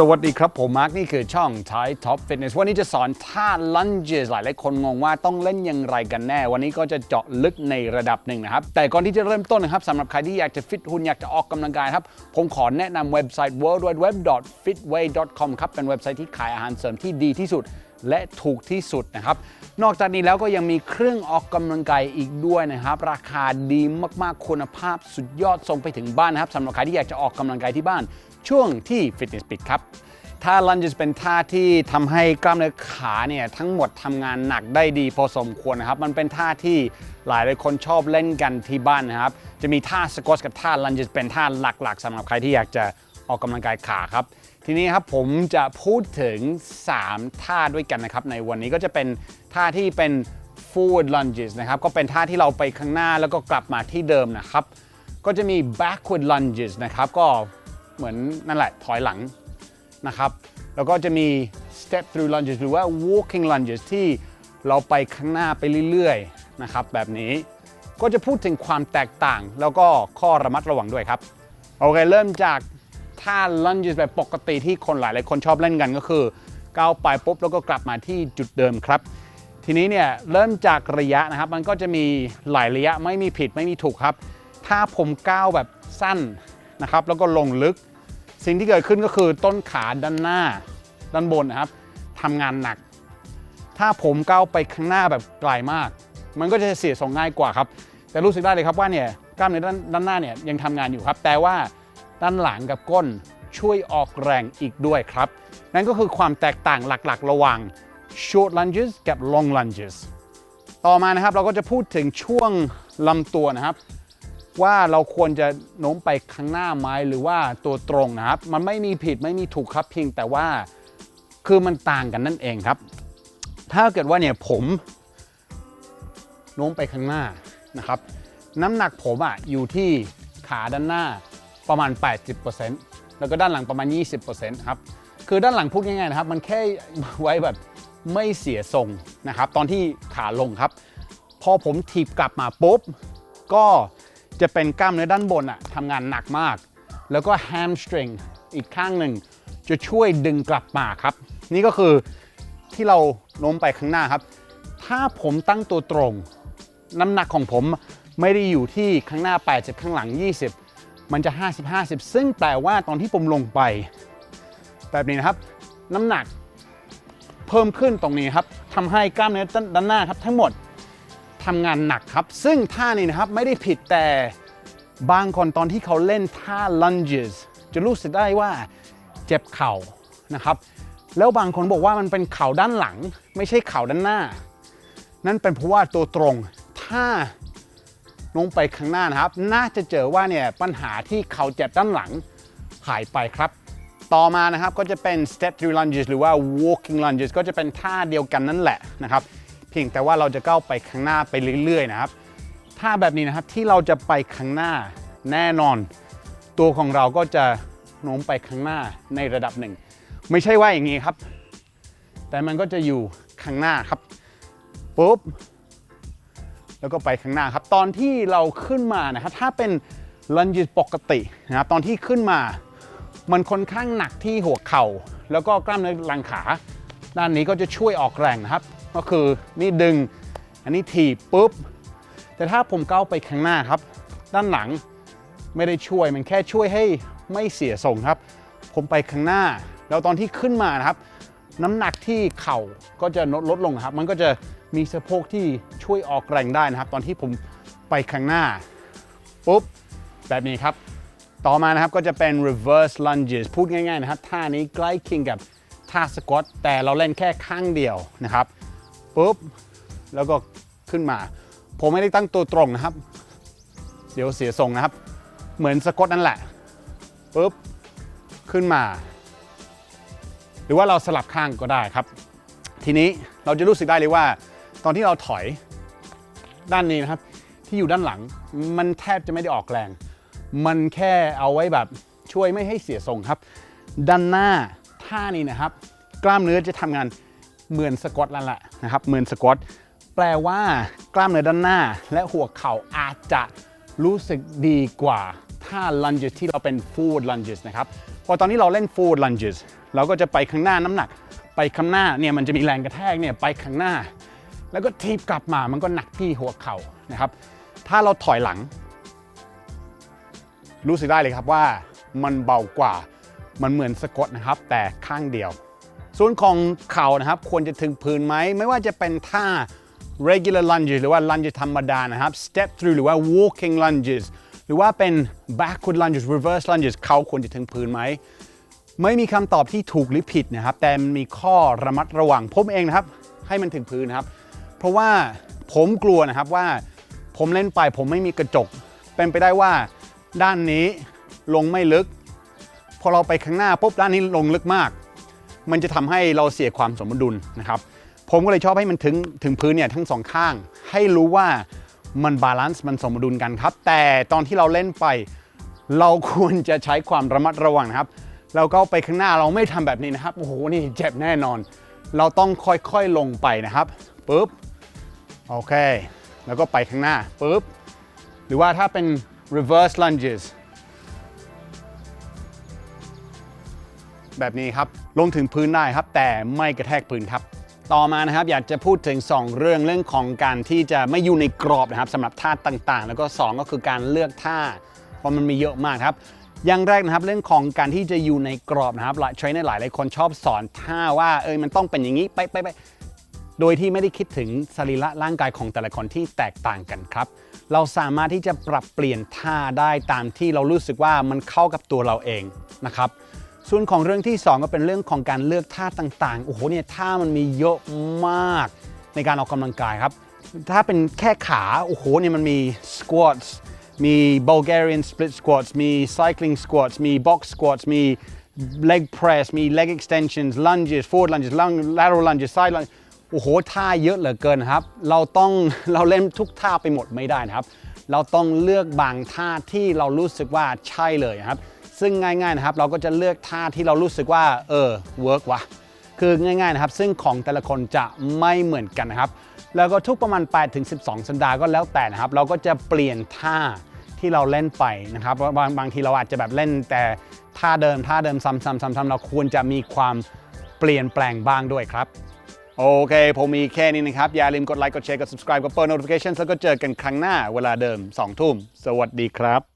สวัสดีครับ ผมมาร์คนี่คือช่อง Thai Top Fitness วันนี้จะสอนท่า lunges หลายหลายคนงงว่าต้องเล่นอย่างไรกันแน่ วันนี้ก็จะเจาะลึกในระดับหนึ่งนะครับ แต่ก่อนที่จะเริ่มต้นนะครับสำหรับใครที่อยากจะฟิตหุ่นอยากจะออกกำลังกายครับ ผมขอแนะนำเว็บไซต์ www.fitway.com ครับ เป็นเว็บไซต์ที่ขายอาหารเสริมที่ดีที่สุด และถูกที่สุดนะครับ นอกจากนี้แล้วก็ยังมีเครื่องออกกำลังกายอีกด้วยนะครับ ราคาดีมากๆคุณภาพสุดยอดส่งไปถึงบ้านนะครับสำหรับใครที่อยากจะออกกำลังกายที่บ้าน ช่วงที่ Fitness ปิดครับท่า lunges เป็นท่าที่ทำให้กล้ามเนื้อขาเนี่ยทั้งหมดทำงานหนักได้ดีพอสมควรนะครับ มันเป็นท่าที่หลายหลายคนชอบเล่นกันที่บ้านนะครับ จะมีท่า squat กับท่า lunges เป็นท่าหลักๆสำหรับใครที่อยากจะ ออกกำลังกายขาครับ ทีนี้ครับผมจะพูดถึง 3 ท่าด้วยกันนะครับ ในวันนี้ก็จะเป็นท่าที่เป็น forward lunges นะครับ ก็เป็นท่าที่เราไปข้างหน้าแล้วก็กลับมาที่เดิมนะครับ ก็จะมี backward lunges นะครับ ก็เหมือนนั่นแหละถอยหลังนะครับ แล้วก็จะมี step through lunges หรือว่า walking lunges ที่เราไปข้างหน้าไปเรื่อยๆนะครับ แบบนี้ก็จะพูดถึงความแตกต่าง แล้วก็ข้อระมัดระวังด้วยครับ โอเค เริ่มจาก ท่า lunges แบบปกติที่คนหลายๆคนชอบเล่นกันก็คือก้าวไปปุ๊บแล้วก็กลับมาที่จุดเดิมครับ ทีนี้เนี่ยเริ่มจากระยะนะครับ มันก็จะมีหลายระยะไม่มีผิดไม่มีถูกครับ ถ้าผมก้าวแบบสั้นนะครับ แล้วก็ลงลึก สิ่งที่เกิดขึ้นก็คือต้นขาด้านหน้าด้านบนนะครับทำงานหนัก ถ้าผมก้าวไปข้างหน้าแบบไกลมาก มันก็จะเสียทรงง่ายกว่าครับ แต่รู้สึกได้เลยครับว่าเนี่ยกล้ามเนื้อด้านด้านหน้าเนี่ยยังทำงานอยู่ครับ แต่ว่า ด้านหลังกับก้นช่วยออกแรงอีกด้วยครับ นั่นก็คือความแตกต่างหลักๆ ระหว่าง short lunges กับ long lunges ต่อมานะครับเราก็จะพูดถึงช่วงลำตัวนะครับ ว่าเราควรจะโน้มไปข้างหน้าไหมหรือว่าตัวตรงนะครับ มันไม่มีผิดไม่มีถูกครับเพียงแต่ว่าคือมันต่างกันนั่นเองครับ ถ้าเกิดว่าเนี่ยผมโน้มไปข้างหน้านะครับ น้ำหนักผมอะอยู่ที่ขาด้านหน้า ประมาณ 80%แล้วก็ด้านหลังประมาณ 20%ครับคือด้านหลังพูดง่ายๆนะครับมันแค่ไว้แบบไม่เสียทรงนะครับตอนที่ขาลงครับ พอผมถีบกลับมาปุ๊บ ก็จะเป็นกล้ามเนื้อด้านบนอะทำงานหนักมาก แล้วก็ hamstring อีกข้างหนึ่งจะช่วยดึงกลับมาครับ นี่ก็คือที่เราโน้มไปข้างหน้าครับ ถ้าผมตั้งตัวตรง น้ำหนักของผมไม่ได้อยู่ที่ข้างหน้า 80 ข้างหลัง 20 มันจะ 50 50 ซึ่งแปลว่าตอนที่ผมลงไป แบบนี้นะครับ น้ำหนักเพิ่มขึ้นตรงนี้ครับทำให้กล้ามเนื้อด้านหน้าครับทั้งหมดทำงานหนักครับ ซึ่งท่านี้นะครับไม่ได้ผิดแต่บางคนตอนที่เขาเล่นท่า lunges จะรู้สึกได้ว่าเจ็บเข่านะครับ แล้วบางคนบอกว่ามันเป็นเข่าด้านหลัง ไม่ใช่เข่าด้านหน้า นั่นเป็นเพราะว่าตัวตรง ถ้า ลงไปข้างหน้านะครับ น่าจะเจอว่าเนี่ยปัญหาที่เข่าเจ็บด้านหลังหายไปครับ ต่อมานะครับก็จะเป็น step through lunges หรือว่า walking lunges ก็จะเป็นท่าเดียวกันนั่นแหละนะครับ เพียงแต่ว่าเราจะก้าวไปข้างหน้าไปเรื่อยๆนะครับท่าแบบนี้นะครับที่เราจะไปข้างหน้าแน่นอน ตัวของเราก็จะโน้มไปข้างหน้าในระดับหนึ่ง ไม่ใช่ว่าอย่างนี้ครับ แต่มันก็จะอยู่ข้างหน้าครับปุ๊บ แล้วก็ไปข้างหน้าครับ ตอนที่เราขึ้นมานะครับถ้าเป็น lunges ปกตินะครับตอนที่ขึ้นมา มันค่อนข้างหนักที่หัวเข่า แล้วก็กล้ามเนื้อหลังขา ด้านนี้ก็จะช่วยออกแรงนะครับ ก็คือนี่ดึงอันนี้ถีบปุ๊บ แต่ถ้าผมก้าวไปข้างหน้าครับ ด้านหลังไม่ได้ช่วยมันแค่ช่วยให้ไม่เสียทรงครับ ผมไปข้างหน้า แล้วตอนที่ขึ้นมานะครับ น้ำหนักที่เข่าก็จะลดลดลงครับ มันก็จะ มีสะโพกที่ช่วยออกแรงได้นะครับ ตอนที่ผมไปข้างหน้าปุ๊บแบบนี้ครับ ต่อมานะครับก็จะเป็น reverse lunges พูดง่ายๆนะครับท่านี้ใกล้เคียงกับท่าสควอตแต่เราเล่นแค่ข้างเดียวนะครับปุ๊บแล้วก็ขึ้นมา ผมไม่ได้ตั้งตัวตรงนะครับ เดี๋ยวเสียทรงนะครับ เหมือนสควอตนั่นแหละปุ๊บขึ้นมา หรือว่าเราสลับข้างก็ได้ครับ ทีนี้เราจะรู้สึกได้เลยว่า ตอนที่เราถอยด้านนี้นะครับ ที่อยู่ด้านหลังมันแทบจะไม่ได้ออกแรง มันแค่เอาไว้แบบช่วยไม่ให้เสียทรงครับ ด้านหน้าท่านี้นะครับ กล้ามเนื้อจะทำงานเหมือนสควอตแล้วแหละนะครับเหมือนสควอตแปลว่ากล้ามเนื้อด้านหน้า และหัวเข่าอาจจะรู้สึกดีกว่าท่า lunges ที่เราเป็น forward lunges นะครับพอตอนนี้เราเล่น forward lunges เราก็จะไปข้างหน้าน้ำหนัก ไปข้างหน้าเนี่ยมันจะมีแรงกระแทกเนี่ยไปข้างหน้า แล้วก็ทีบกลับมามันก็หนักที่หัวเข่านะครับ ถ้าเราถอยหลัง รู้สึกได้เลยครับว่ามันเบากว่ามันเหมือนสะกดนะครับ แต่ข้างเดียว ส่วนของเข่านะครับ ควรจะถึงพื้นไหมไม่ว่าจะเป็นท่า regular lunges หรือว่า lunges ธรรมดานะครับ step through หรือว่า walking lunges หรือว่าเป็น backward lunges reverse lunges เขาควรจะถึงพื้นไหม ไม่มีคำตอบที่ถูกหรือผิดนะครับ แต่มีข้อระมัดระวังผมเองนะครับ ให้มันถึงพื้นนะครับ เพราะว่าผมกลัวนะครับว่าผมเล่นไปผมไม่มีกระจก เป็นไปได้ว่าด้านนี้ลงไม่ลึก พอเราไปข้างหน้าปุ๊บด้านนี้ลงลึกมาก มันจะทำให้เราเสียความสมดุลนะครับ ผมก็เลยชอบให้มันถึงถึงพื้นเนี่ยทั้งสองข้าง ให้รู้ว่ามันบาลานซ์มันสมดุลกันครับ แต่ตอนที่เราเล่นไป เราควรจะใช้ความระมัดระวังนะครับเราก็ไปข้างหน้าเราไม่ทำแบบนี้นะครับโอ้โหนี่เจ็บแน่นอน เราต้องค่อยๆลงไปนะครับปุ๊บ โอเค แล้วก็ไปข้างหน้าปุ๊บ หรือว่าถ้าเป็น reverse lunges แบบนี้ครับลงถึงพื้นได้ครับ แต่ไม่กระแทกพื้นครับ ต่อมานะครับอยากจะพูดถึง 2 เรื่องเรื่องของการที่จะไม่อยู่ในกรอบนะครับสำหรับท่าต่างๆ แล้วก็ 2 ก็คือการเลือกท่า เพราะมันมีเยอะมากครับ อย่างแรกนะครับเรื่องของการที่จะอยู่ในกรอบนะครับหลายเทรนเนอร์หลายหลายคนชอบสอนท่าว่าเอยมันต้องเป็นอย่างนี้ไปไปไป โดยที่ไม่ได้คิดถึงสรีระร่างกายของแต่ละคนที่แตกต่างกันครับ เราสามารถที่จะปรับเปลี่ยนท่าได้ตามที่เรารู้สึกว่ามันเข้ากับตัวเราเองนะครับ ส่วนของเรื่องที่ 2 ก็เป็นเรื่องของการเลือกท่าต่างๆ โอ้โหเนี่ยท่ามันมีเยอะมากในการออกกำลังกายครับ ถ้าเป็นแค่ขา โอ้โหเนี่ยมันมี squats มี Bulgarian split squats มี cycling squats มี box squats มี leg press มี leg extensions lunges forward lunges lateral lunges side lunges อ้โหท่าเยอะเหลือเกินครับ เราต้องเราเล่นทุกท่าไปหมดไม่ได้นะครับ เราต้องเลือกบางท่าที่เรารู้สึกว่าใช่เลยครับ ซึ่งง่ายๆนะครับ เราก็จะเลือกท่าที่เรารู้สึกว่าเออเวิร์กวะคือง่ายๆนะครับ ซึ่งของแต่ละคนจะไม่เหมือนกันนะครับ แล้วก็ทุกประมาณ8ถึง12 สัปดาห์ก็แล้วแต่นะครับ เราก็จะเปลี่ยนท่าที่เราเล่นไปนะครับบางบางทีเราอาจจะแบบเล่นแต่ท่าเดิมท่าเดิมซ้ำๆๆๆเราควรจะมีความเปลี่ยนแปลงบ้างด้วยครับ โอเค ผมมีแค่นี้นะครับ อย่าลืมกดไลค์ กดแชร์ กด subscribe กดเปิด notification แล้วก็เจอกันครั้งหน้าเวลาเดิม 2 ทุ่ม สวัสดีครับ